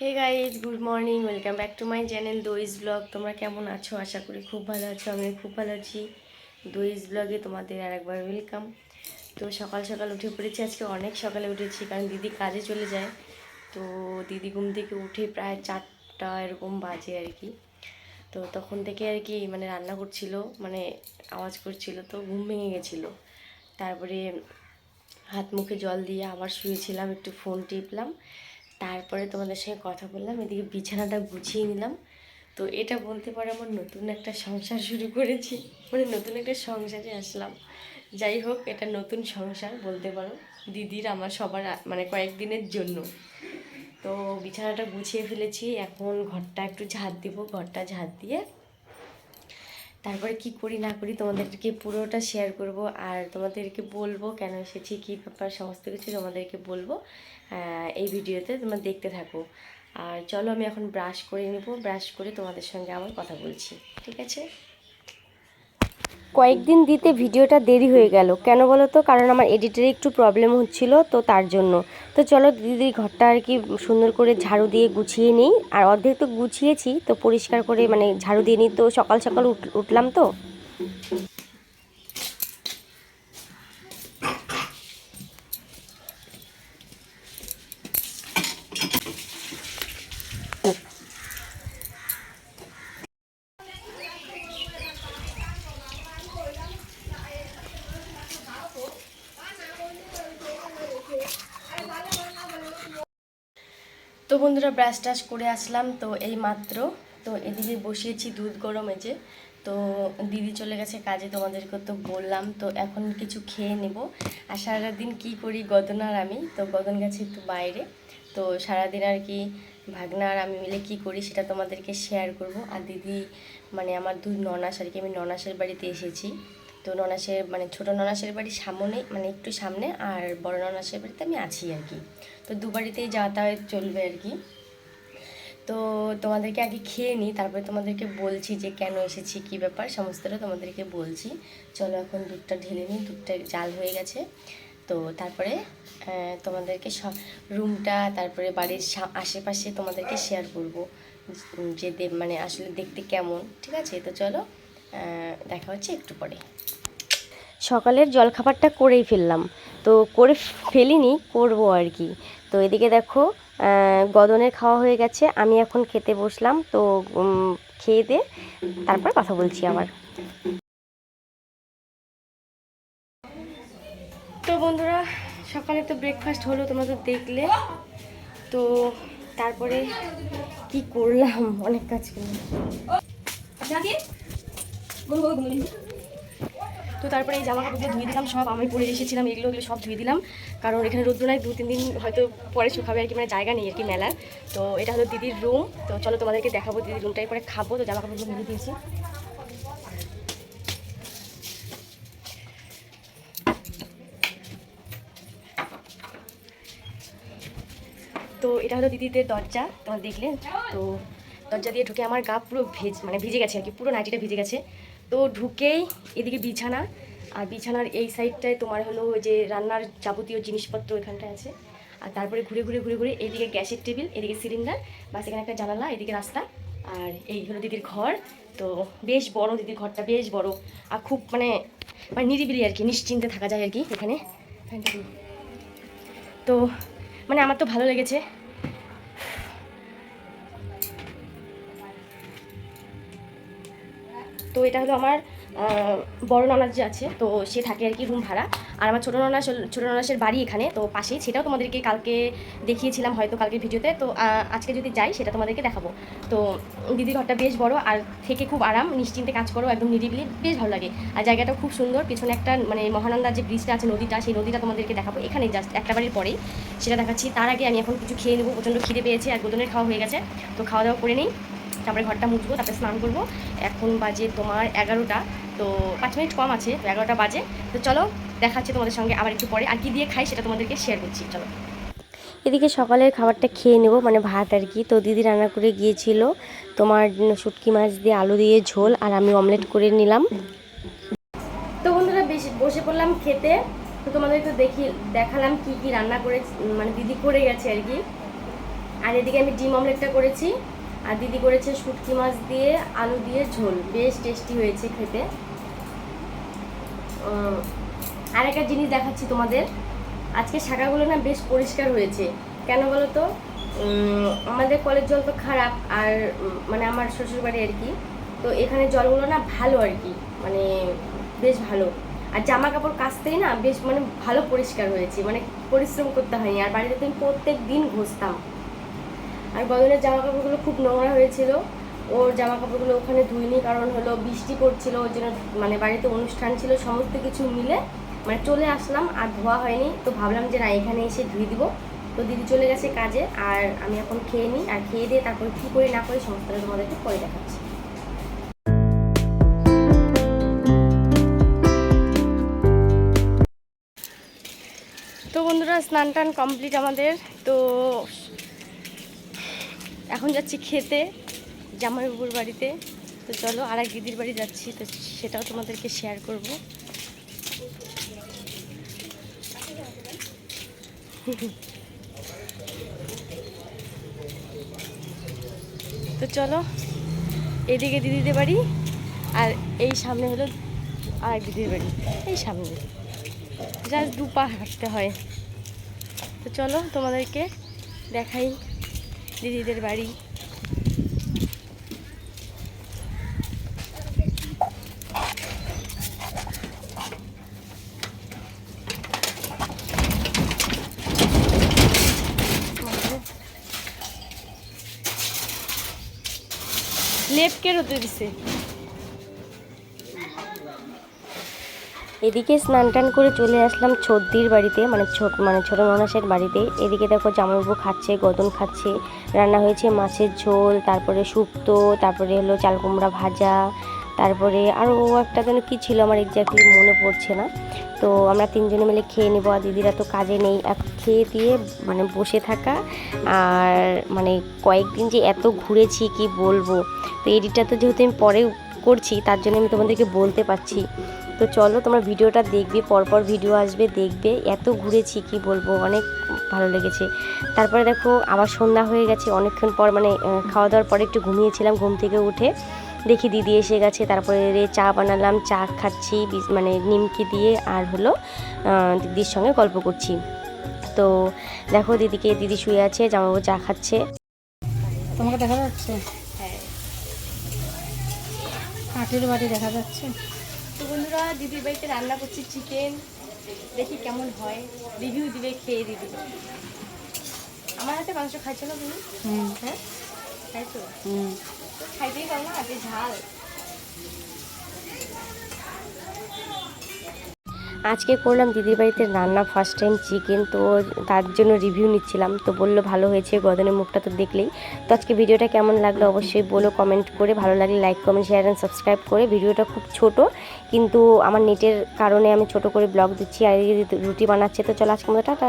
Hey guys good morning welcome back to my channel দইজ blog তোমরা কেমন আছো? আশা করি খুব ভালো আছো আমি খুব ভালো আছি। দইজ ব্লগে তোমাদের আর একবার ওয়েলকাম তো সকাল সকাল উঠে পড়েছি, আজকে অনেক সকালে উঠেছি, কারণ দিদি কাজে চলে যায়। তো দিদি ঘুম থেকে উঠে প্রায় চারটা এরকম বাজে আর কি। তো তখন থেকে আর কি মানে রান্না করছিল মানে আওয়াজ করছিল, তো ঘুম ভেঙে গেছিল। তারপরে হাত মুখে জল দিয়ে আবার শুয়েছিলাম, একটু ফোন টিপলাম। তারপরে তোমাদের সঙ্গে কথা বললাম, এদিকে বিছানাটা গুছিয়ে নিলাম। তো এটা বলতে পারে আমার নতুন একটা সংসার শুরু করেছি। মানে নতুন একটা সংসারে আসলাম। যাই হোক, এটা নতুন সংসার বলতে পারো। দিদির আমার সবার মানে কয়েকদিনের জন্য। তো বিছানাটা গুছিয়ে ফেলেছি। এখন ঘরটা একটু ঝাঁট দিব, ঘরটা ঝাঁট দিয়ে তারপরে কি করি না করি তোমাদেরকে পুরোটা শেয়ার করব আর তোমাদেরকে বলব কেন এসেছি, কী ব্যাপার, সমস্ত কিছু তোমাদেরকে বলব এই ভিডিওতে তোমার দেখতে থাকো। আর চলো আমি এখন ব্রাশ করে নেব ব্রাশ করে তোমাদের সঙ্গে আমার কথা বলছি, ঠিক আছে? কয়েকদিন দিতে ভিডিওটা দেরি হয়ে গেল। কেন বলো তো? কারণ আমার এডিটের একটু প্রবলেম হচ্ছিল তো তার জন্য। তো চলো দিদি ঘরটা আর কি সুন্দর করে ঝাড়ু দিয়ে গুছিয়ে নিই। আর অর্ধেক তো গুছিয়েছি, তো পরিষ্কার করে মানে ঝাড়ু দিয়ে নিই। তো সকাল সকাল উঠ- উঠলাম তো। তো বন্ধুরা ব্রাশ টাশ করে আসলাম, তো এই মাত্র। তো এদিকে বসিয়েছি দুধ গরম যে। তো দিদি চলে গেছে কাজে তোমাদেরকে তো বললাম। তো এখন কিছু খেয়ে নেব। আর সারাদিন কি করি, গদন আর আমি। তো গদন গেছে একটু বাইরে। তো সারাদিন আর কি ভাগনা আর আমি মিলে কি করি, সেটা তোমাদেরকে শেয়ার করব। আর দিদি মানে আমার দুই ননাস আর কি, আমি ননাসের বাড়িতে এসেছি। তো ননাসের মানে ছোটো ননাসের বাড়ির সামনে মানে একটু সামনে, আর বড় ননাসের বাড়িতে আমি আছি আর কি। তো দু বাড়িতেই যাতায়াত চলবে আর কি। তো তোমাদেরকে আগে খেয়ে নিই, তারপরে তোমাদেরকে বলছি যে কেন এসেছি, কী ব্যাপার, সমস্তটা তোমাদেরকে বলছি। চলো এখন দুধটা ঢেলে নিই, দুধটা জাল হয়ে গেছে। তো তারপরে তোমাদেরকে সব রুমটা, তারপরে বাড়ির আশেপাশে তোমাদেরকে শেয়ার করব, যে মানে আসলে দেখতে কেমন, ঠিক আছে? তো চলো দেখা হচ্ছে একটু পরে। সকালের জলখাবারটা করেই ফেললাম। তো করে ফেলিনি, করব আর কি। তো এদিকে দেখো গদনের খাওয়া হয়ে গেছে। আমি এখন খেতে বসলাম, তো খেয়ে দিয়ে তারপর কথা বলছি আবার। তো বন্ধুরা, সকালে তো ব্রেকফাস্ট হলো তোমরা তো দেখলে। তো তারপরে কি করলাম? অনেক কাজ করলাম। তো তারপরে এই জামা কাপড়গুলো ধুয়ে দিলাম, সব আমি পরে এসেছিলাম, এগুলো এগুলো সব ধুয়ে দিলাম। কারণ এখানে রোদ্র নাই দু, তিন দিন হয়তো পরে শুকাবে আর কি মানে জায়গা নেই আর কি মেলার। তো এটা হলো দিদির রুম তো চলো তোমাদেরকে দেখাবো দিদির রুমটাই করে খাব। তো জামা কাপড়গুলো মেলে দিয়েছি। তো এটা হলো দিদিদের দরজা, তোমার দেখলে? তো দরজা দিয়ে ঢুকে আমার গা পুরো ভেজ মানে ভিজে গেছে আর কি, পুরো নাইটিটা ভিজে গেছে। তো ঢুকেই এদিকে বিছানা, আর বিছানার এই সাইডটায় তোমার হলো ওই যে রান্নার যাবতীয় জিনিসপত্র এখানটায় আছে। আর তারপরে ঘুরে ঘুরে ঘুরে ঘুরে এদিকে গ্যাসের টেবিল, এদিকে সিলিন্ডার বাস এখানে একটা জানালা, এদিকে রাস্তা, আর এই হলো দিদির ঘর। তো বেশ বড় দিদির ঘরটা, বেশ বড়। আর খুব মানে মানে নিরিবিলি আর কি, নিশ্চিন্তে থাকা যায় আর কি এখানে। তো মানে আমার তো ভালো লেগেছে। তো এটা হলো আমার বড় ননাস যে আছে, তো সে থাকে আর কি রুম ভাড়া। আর আমার ছোটো ননাস ছোটো ননাসের বাড়ি এখানে, তো পাশেই, সেটাও তোমাদেরকে কালকে দেখিয়েছিলাম, হয়তো কালকের ভিডিওতে। তো আজকে যদি যাই, সেটা তোমাদেরকে দেখাবো। তো দিদির ঘরটা বেশ বড়, আর থেকে খুব আরাম, নিশ্চিন্তে কাজ করো, একদম নিরিবিলি, বেশ ভালো লাগে। আর জায়গাটা খুব সুন্দর, পিছনে একটা মানে মহানন্দার যে ব্রিজটা আছে, নদীটা, সেই নদীটা তোমাদেরকে দেখাবো এখানে জাস্ট একটা বাড়ির পরেই। সেটা দেখাচ্ছি, তার আগে আমি এখন কিছু খেয়ে নেব, প্রচণ্ড খিদে পেয়েছে, আর গোদনের খাওয়া হয়ে গেছে। তো খাওয়া দাওয়া করে নিই। তারপরে ঘরটা মুছবো তারপরে স্নান করব। এখন বাজে তোমার এগারোটা তো পাঁচ মিনিট কম আছে তো এগারোটা বাজে। তো চলো দেখাচ্ছি তোমাদের সঙ্গে আবার একটু পরে। আর কি দিয়ে খাই সেটা তোমাদেরকে শেয়ার করছি চলো। এদিকে সকালের খাবারটা খেয়ে নেব মানে ভাত আর কি। তো দিদি রান্না করে গিয়েছিল তোমার শুটকি মাছ দিয়ে আলু দিয়ে ঝোল আর আমি অমলেট করে নিলাম। তো বন্ধুরা বেশি বসে পড়লাম খেতে। তো তোমাদেরকে দেখি দেখালাম কি কি রান্না করে মানে দিদি করে গেছে আর কি। আর এদিকে আমি ডিম অমলেটটা করেছি। আর দিদি করেছে শুটকি মাছ দিয়ে আলু দিয়ে ঝোল। বেশ টেস্টি হয়েছে খেতে। আর একটা জিনিস দেখাচ্ছি তোমাদের। আজকে শাখাগুলো না বেশ পরিষ্কার হয়েছে। কেন বলো তো আমাদের কলের জল তো খারাপ আর মানে আমার শ্বশুরবাড়ি আর কি। তো এখানে জলগুলো না ভালো আর কি মানে বেশ ভালো। আর জামা কাপড় কাচতেই না বেশ মানে ভালো পরিষ্কার হয়েছে। মানে পরিশ্রম করতে হয়নি। আর বাড়িতে তো আমি প্রত্যেক দিন ঘষতাম। আর গগনের জামা কাপড়গুলো খুব নোংরা হয়েছিল। ওর জামা কাপড়গুলো ওখানে ধুইনি কারণ হলো বৃষ্টি পড়ছিল, ওর জন্য মানে বাড়িতে অনুষ্ঠান ছিল, সমস্ত কিছু মিলে মানে চলে আসলাম, আর ধোয়া হয়নি। তো ভাবলাম যে না, এখানে এসে ধুয়ে দিব। তো দিদি চলে গেছে কাজে, আর আমি এখন খেয়ে নিই, আর খেয়ে দিয়ে তারপর কী করে না করি সমস্তটা তোমাদেরকে পরে দেখাচ্ছি। তো বন্ধুরা স্নান টান কমপ্লিট আমাদের। তো এখন যাচ্ছি খেতে, জামাইবাবুর বাড়িতে। তো চলো আর এক দিদির বাড়ি যাচ্ছি, তো সেটাও তোমাদেরকে শেয়ার করব। তো চলো, এদিকে দিদিদের বাড়ি আর এই সামনে হলো আর এক দিদির বাড়ি, এই সামনে। জাস্ট দু পা হাঁটতে হয়। তো চলো তোমাদেরকে দেখাই। দিদিদের বাড়ি। লেপ রোদে দিছে। এদিকে স্নান টান করে চলে আসলাম ছদ্দির বাড়িতে মানে ছোট মানে ছোট ননাসের বাড়িতে। এদিকে দেখো জামাইবাবু খাচ্ছে, গদন খাচ্ছে, রান্না হয়েছে মাছের ঝোল, তারপরে শুক্তো তারপরে হলো চাল কুমড়া ভাজা, তারপরে আরও একটা যেন কী ছিল আমার এক্স্যাক্টলি মনে পড়ছে না। তো আমরা তিনজনে মিলে খেয়ে নেব, আর দিদিরা তো কাজে নেই। এক খেয়ে দিয়ে মানে বসে থাকা, আর মানে কয়েকদিন যে এত ঘুরেছি, কি বলব? তো এডিটটা তো যেহেতু আমি পরে করছি, তার জন্য আমি তোমাদেরকে বলতে পারছি। তো চলো তোমরা ভিডিওটা দেখবে পরপর ভিডিও আসবে দেখবে। এত ঘুরেছি কি বলব অনেক ভালো লেগেছে। তারপরে দেখো আবার সন্ধ্যা হয়ে গেছে অনেকক্ষণ পর মানে খাওয়া দাওয়ার পরে একটু ঘুমিয়েছিলাম ঘুম থেকে উঠে। দেখি দিদি এসে গেছে তারপরে রে চা বানালাম চা খাচ্ছি মানে নিমকি দিয়ে আর হলো দিদির সঙ্গে গল্প করছি। তো দেখো দিদিকে দিদি শুয়ে আছে জামাবু চা খাচ্ছে। তোমাকে দেখা যাচ্ছে? হ্যাঁ। কাঠের বাড়ি দেখা যাচ্ছে? তো বন্ধুরা দিদির বাড়িতে রান্না করছি চিকেন দেখি কেমন হয়। রিভিউ দিবে খেয়ে দিদি আমার হাতে মাংস খাইছো না তুমি? হ্যাঁ? খাইছো খাইতেই পারো না আগে ঝাল। আজকে করলাম দিদির বাড়িতে রান্না ফার্স্ট টাইম চিকেন তো তার জন্য রিভিউ নিচ্ছিলাম। তো বলল ভালো হয়েছে, গদনের মুখটা তো দেখলেই। তো আজকে ভিডিওটা কেমন লাগল অবশ্যই বলো কমেন্ট করে। ভালো লাগলে like comment share and subscribe করে। ভিডিওটা খুব ছোট, কিন্তু আমার নেটের কারণে আমি ছোট করে ব্লগ দিচ্ছি, আর রুটি বানাচ্ছে, তো চলো আজকে মতো, টাটা।